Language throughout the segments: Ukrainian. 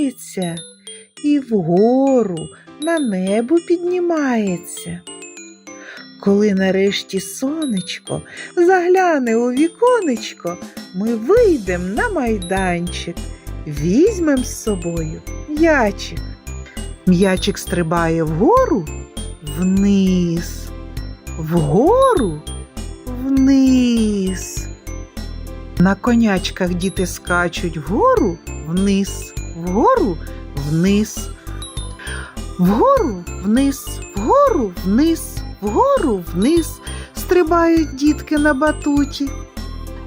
опускається і вгору на небо піднімається. Коли нарешті сонечко загляне у віконечко, ми вийдемо на майданчик, візьмем з собою м'ячик. М'ячик стрибає вгору, вниз, вгору, вниз. На конячках діти скачуть вгору, вниз, вгору, вниз. Вгору, вниз, вгору, вниз, вгору, вниз стрибають дітки на батуті.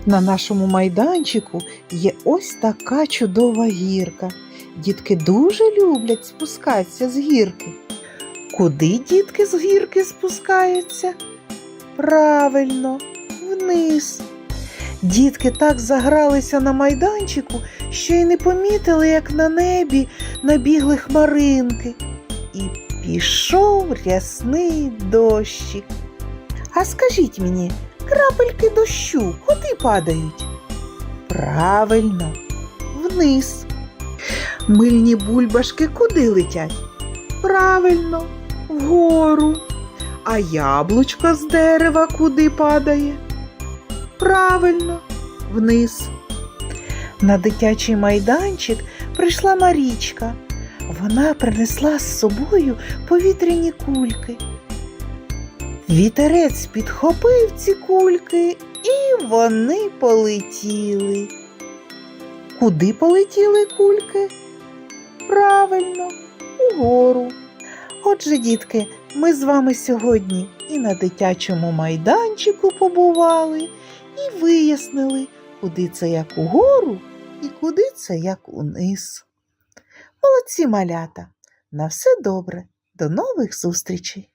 На нашому майданчику є ось така чудова гірка. Дітки дуже люблять спускатися з гірки. Куди дітки з гірки спускаються? Правильно, вниз. Дітки так загралися на майданчику, що й не помітили, як на небі набігли хмаринки. І пішов рясний дощик. А скажіть мені, крапельки дощу куди падають? Правильно, вниз. Мильні бульбашки куди летять? Правильно, вгору. А яблучко з дерева куди падає? Правильно, вниз. На дитячий майданчик прийшла Марічка. Вона принесла з собою повітряні кульки. Вітерець підхопив ці кульки, і вони полетіли. Куди полетіли кульки? Правильно, угору. Отже, дітки, ми з вами сьогодні і на дитячому майданчику побували, і вияснили, куди це як угору і куди це як униз. Молодці малята! На все добре, до нових зустрічей!